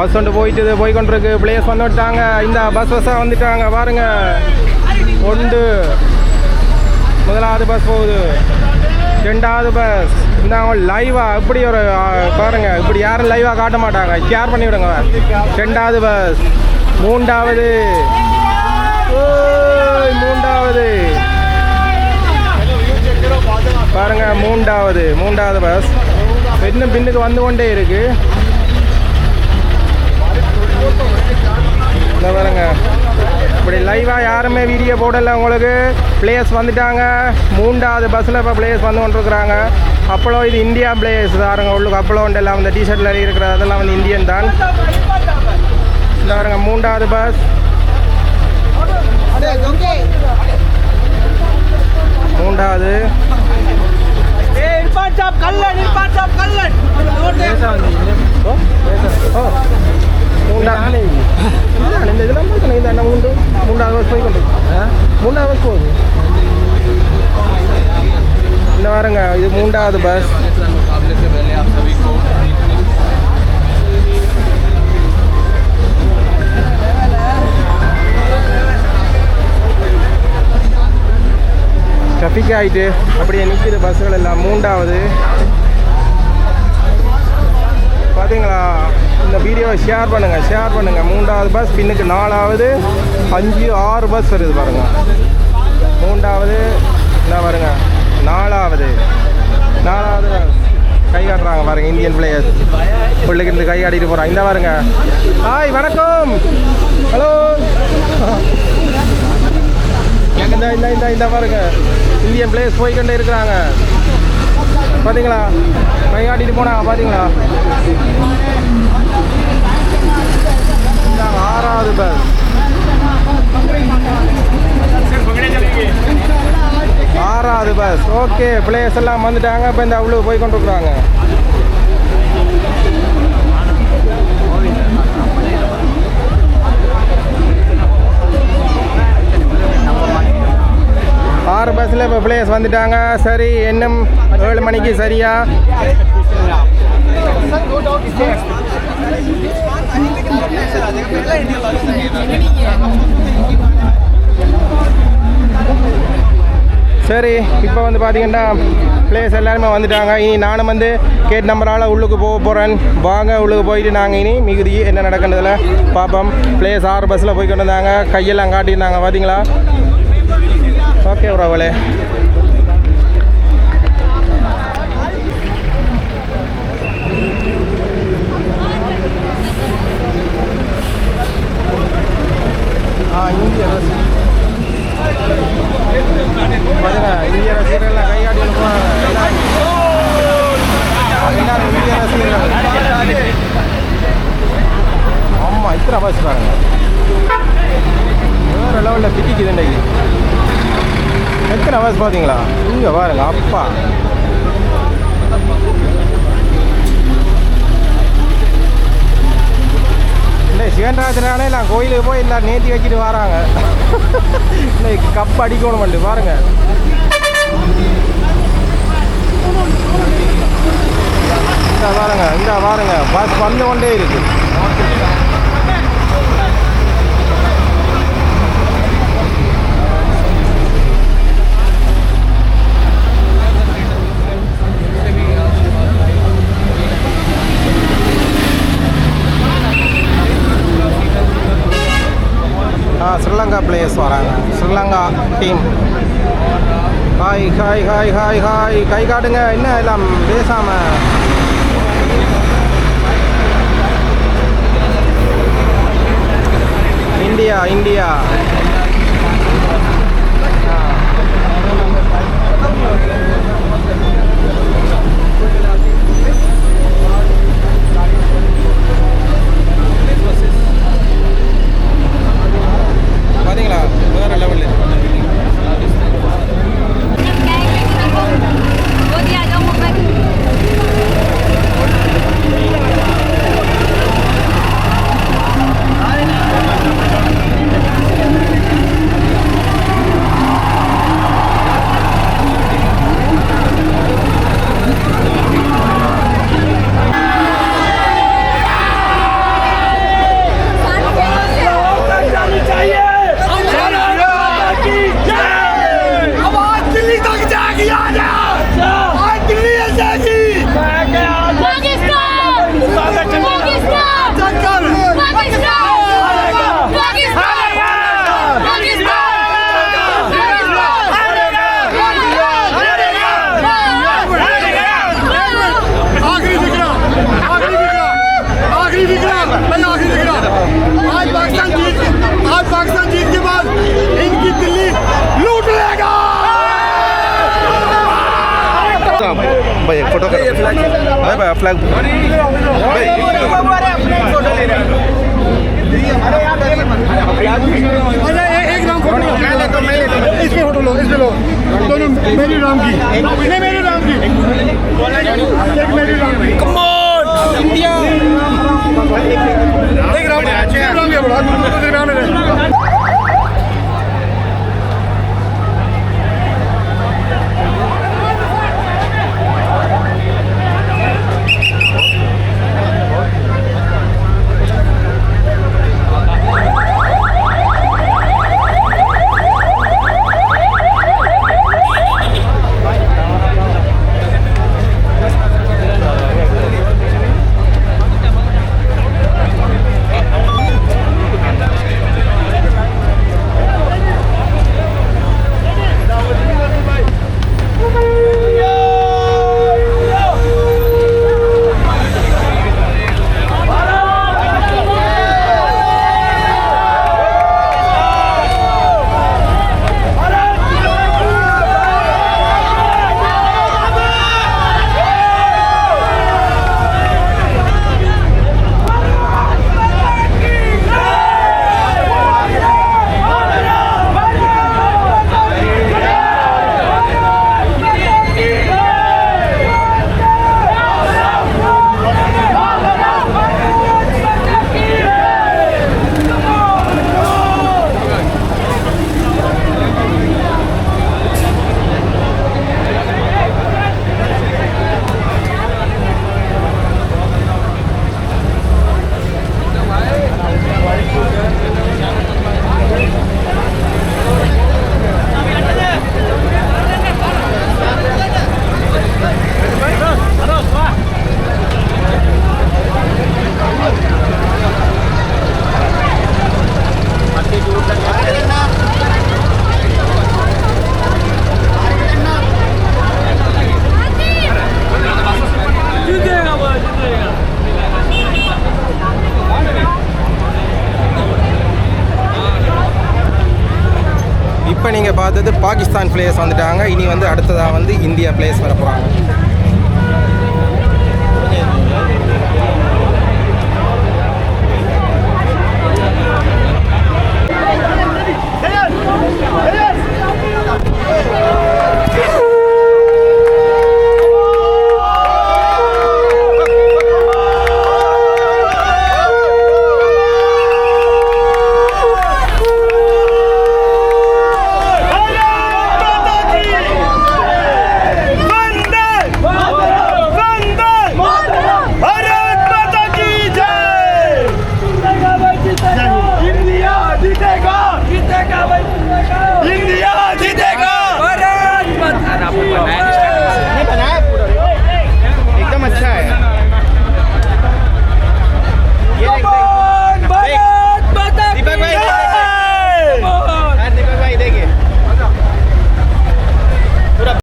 Bus ஒன்று போயிட்டு போய் கொண்டிருக்கு பிளேஸ் வந்து விட்டாங்க. இந்த பஸ் பஸ்ஸாக வந்துட்டாங்க. பாருங்க. ஒன்று. முதலாவது பஸ் போகுது. ரெண்டாவது பஸ். இந்த லைவாக இப்படி ஒரு பாருங்க. இப்படி யாரும் லைவாக காட்ட மாட்டாங்க. கேர் பண்ணி விடுங்க ரெண்டாவது பஸ். மூன்றாவது. மூன்றாவது. பாருங்க மூன்றாவது. மூன்றாவது பஸ். இன்னும் பின்னுக்கு வந்து கொண்டே இருக்குது இந்த பாருங்க. இப்படி லைவாக யாருமே வீடியோ போடலை உங்களுக்கு. பிளேயர்ஸ் வந்துட்டாங்க. மூன்றாவது பஸ்ஸில் இப்போ பிளேயர்ஸ் வந்து கொண்டிருக்கிறாங்க. அப்பளோ இது இந்தியா பிளேயர்ஸ் தாருங்க உள்ளுக்கு அப்பளோ உண்டு எல்லாம். இந்த டிஷர்ட்டில் இருக்கிற அதெல்லாம் வந்து இந்தியன் தான். இந்த பாருங்க மூன்றாவது பஸ் மூன்றாவது இர்பான் சாப் கல்லன் இர்பான் சாப் கல்லன் ஓ ஓ மூன்றாவது இந்த இதெல்லாம் போய் இந்த என்ன மூன்று மூன்றாவது பஸ் போய் கொண்டு மூன்றாவது பஸ் போகுது இங்கே இது மூன்றாவது பஸ் ட்ரஃபிக் ஆகிட்டு அப்படியே நிற்கிற பஸ்ஸுகள் எல்லாம். மூன்றாவது. பார்த்தீங்களா இந்த வீடியோவை ஷேர் பண்ணுங்கள் ஷேர் பண்ணுங்கள் மூன்றாவது பஸ் பின்னுக்கு நாலாவது. அஞ்சு ஆறு பஸ் வருது பாருங்கள் மூன்றாவது என்ன வருங்க. நாலாவது நாலாவது கை காட்டுறாங்க பாருங்க இந்தியன் பிளேயர்ஸ் பிள்ளைக்கு இருந்து கை காட்டிட்டு போகிறாங்க இந்த பாருங்க. ஹாய் வணக்கம். ஹலோ. இந்த இந்த இந்த இந்த பாருங்க. இந்தியன் பிளேயர்ஸ் போய்க்கொண்டே இருக்கிறாங்க. பார்த்தீங்களா கை காட்டிட்டு போனாங்க பார்த்தீங்களா இந்தாங்க, ஆறாவது பஸ் ஆறாவது பஸ் ஓகே பிளேயர்ஸ் எல்லாம் வந்துட்டாங்க இப்போ இந்த அவ்வளோ போய் கொண்டிருக்குறாங்க. ஆறு பஸ்ஸில் இப்போ பிளேயர்ஸ் வந்துட்டாங்க. சரி இன்னும் ஏழு மணிக்கு சரியா? சரி இப்போ வந்து பார்த்தீங்கன்னா பிளேஸ் எல்லாருமே வந்துட்டாங்க. இனி நானும் வந்து கேட் நம்பரால் உள்ளுக்கு போக போகிறேன் வாங்க உள்ளுக்கு போயிட்டு நாங்கள் இனி மிகுதி என்ன நடக்கிறதுல பார்ப்போம். பிளேஸ் ஆறு பஸ்ஸில் போய் கொண்டு வந்தாங்க. கையெல்லாம் காட்டியிருந்தாங்க பார்த்தீங்களா ஓகே உறவுகளே ஆ இந்திய ரசி பாருங்க இந்திய ரசிகர்கள் கை காட்டி போகிறாங்க எல்லாரும் இந்திய ரசிகர்கள் ஆமாம் பாருங்க. வேறு லெவலில் பிடிக்குது இன்றைக்கு எத்தனை ஹவர்ஸ் பார்த்தீங்களா? இங்கே பாருங்க அப்பா. இல்லை சிவன்ராத்திரானே நான் கோயிலுக்கு போய் எல்லாம் நேற்றி வச்சுட்டு வராங்க. இன்னைக்கு கப் அடிக்கணும் பண்ணி பாருங்க. இந்த பாருங்க இந்த பாருங்க பஸ் வந்து கொண்டே இருக்கு. ஸ்ரீலங்கா பிளேயர்ஸ் வராங்க. Sri Lanka team hi hi hi hi hi கை காட்டுங்க. என்ன எல்லாம் பேசாம? India India. भाई एक फ़ोटो कर। भाई फ्लैग एक नाम फ़ोटो इस पे फ़ोटो लो इस पे लो दोनों मेरी राम की। नहीं मेरी राम की। एक मेरी राम की कम ऑन इंडिया। நீங்கள் பார்த்தது பாகிஸ்தான் பிளேயர்ஸ் வந்துட்டாங்க. இனி வந்து அடுத்ததாக வந்து இந்தியா பிளேயர்ஸ் வர போகிறாங்க